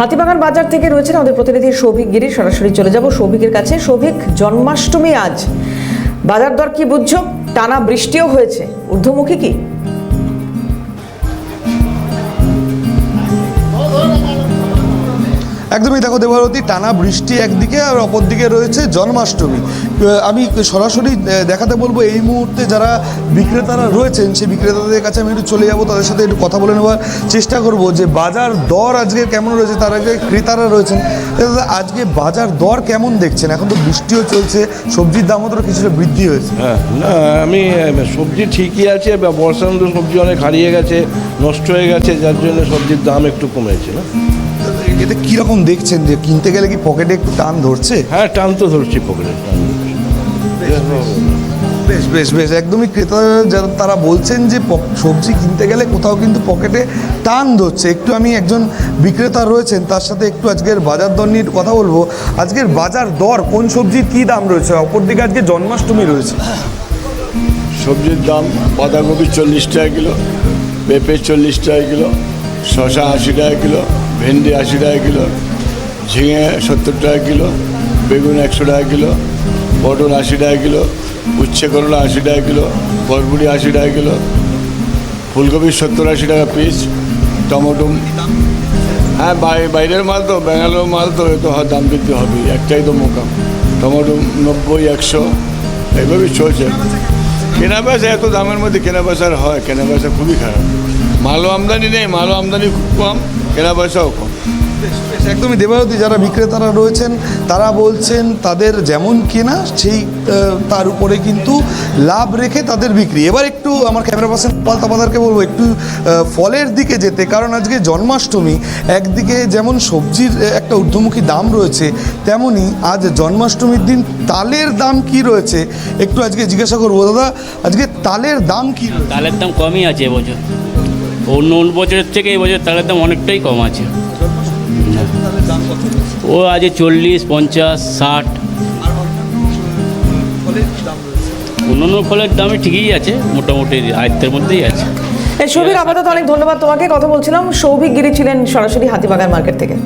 হাতিবাগান বাজার থেকে রয়েছেন আমাদের প্রতিনিধি সৌভিক গিরি। সরাসরি চলে যাব সৌভিকের কাছে। সৌভিক, জন্মাষ্টমী আজ। বাজার দর কি বুঝছ? টানা বৃষ্টিও হয়েছে। ঊর্ধ্বমুখী কি? একদমই দেখো দেবারতী টানা বৃষ্টি একদিকে আর অপরদিকে রয়েছে জন্মাষ্টমী। আমি সরাসরি দেখাতে বলব এই মুহূর্তে যারা বিক্রেতারা রয়েছেন, সেই বিক্রেতাদের কাছে আমি একটু চলে যাব, তাদের সাথে একটু কথা বলে নেওয়ার চেষ্টা করব যে বাজার দর আজকে কেমন রয়েছে, তার আগে ক্রেতারা রয়েছেন। আজকে বাজার দর কেমন দেখছেন? এখন তো বৃষ্টিও চলছে, সবজির দামও তো কিছুটা বৃদ্ধি হয়েছে। হ্যাঁ না, আমি সবজি ঠিকই আছে, বা বর্ষার সবজি অনেক হারিয়ে গেছে, নষ্ট হয়ে গেছে, যার জন্য সবজির দাম একটু কমেছে, না? এতে কীরকম দেখছেন যে কিনতে গেলে কি পকেটে একটু টান ধরছে? হ্যাঁ টান তো ধরছি পকেটে। টান বেশ। বেশ বেশ একদমই ক্রেতারা যারা তারা বলছেন যে সবজি কিনতে গেলে কোথাও কিন্তু পকেটে টান ধরছে। একটু আমি একজন বিক্রেতা রয়েছেন তার সাথে একটু আজকের বাজার দর নিয়ে কথা বলব। আজকের বাজার দর কোন সবজির কী দাম রয়েছে? অপরদিকে আজকে জন্মাষ্টমী রয়েছে। সবজির দাম বাঁধাকপি চল্লিশ টাকা কিলো পেঁপে চল্লিশ টাকা কিলো শশা আশি টাকা কিলো ভেন্ডি আশি টাকা কিলো, ঝিঙে সত্তর টাকা কিলো, বেগুন একশো টাকা কিলো, পটল আশি টাকা কিলো, উচ্ছে করলা আশি টাকা কিলো বরবুড়ি আশি টাকা কিলো, ফুলকপি সত্তর আশি টাকা পিস টমেটো। হ্যাঁ বাই- বাইরের মাল তো, ব্যাঙ্গালোর মাল তো, এ তো হ- দাম বৃদ্ধি হবেই, একটাই তো মোকাম। টমেটো নব্বই, একশো এইভাবেই চলছে। কেনা পয়সা এত দামের মধ্যে কেনা হয়, কেনা পয়সা খুবই খারাপ। মালও আমদানি নেই মালও আমদানি খুব কম কেনা পয়সাও কম। বেশ, একদমই দেবারতী যারা বিক্রেতারা রয়েছেন তারা বলছেন তাদের যেমন কেনা সেই তার উপরে কিন্তু লাভ রেখে তাদের বিক্রি। এবার একটু আমার ক্যামেরা পার্সন পাল্টা পাদারকে বলব একটু ফলের দিকে যেতে কারণ আজকে জন্মাষ্টমী একদিকে যেমন সবজির একটা ঊর্ধ্বমুখী দাম রয়েছে তেমনি আজ জন্মাষ্টমীর দিন তালের দাম কি রয়েছে? একটু আজকে জিজ্ঞাসা করব দাদা আজকে তালের দাম কি? তালের দাম কমই আছে এবছর। অন্য অন্য বছরের থেকে এই বছর তালের দাম অনেকটাই কম আছে। ও আছে চল্লিশ, পঞ্চাশ, ষাট। অন্য অন্য ফলের দামে ঠিকই আছে, মোটামুটি আয়ত্তের মধ্যেই আছে। সৌভিক, আপাতত অনেক ধন্যবাদ তোমাকে। কথা বলছিলাম, সৌভিক গিরি ছিলেন সরাসরি হাতিবাগান মার্কেট থেকে।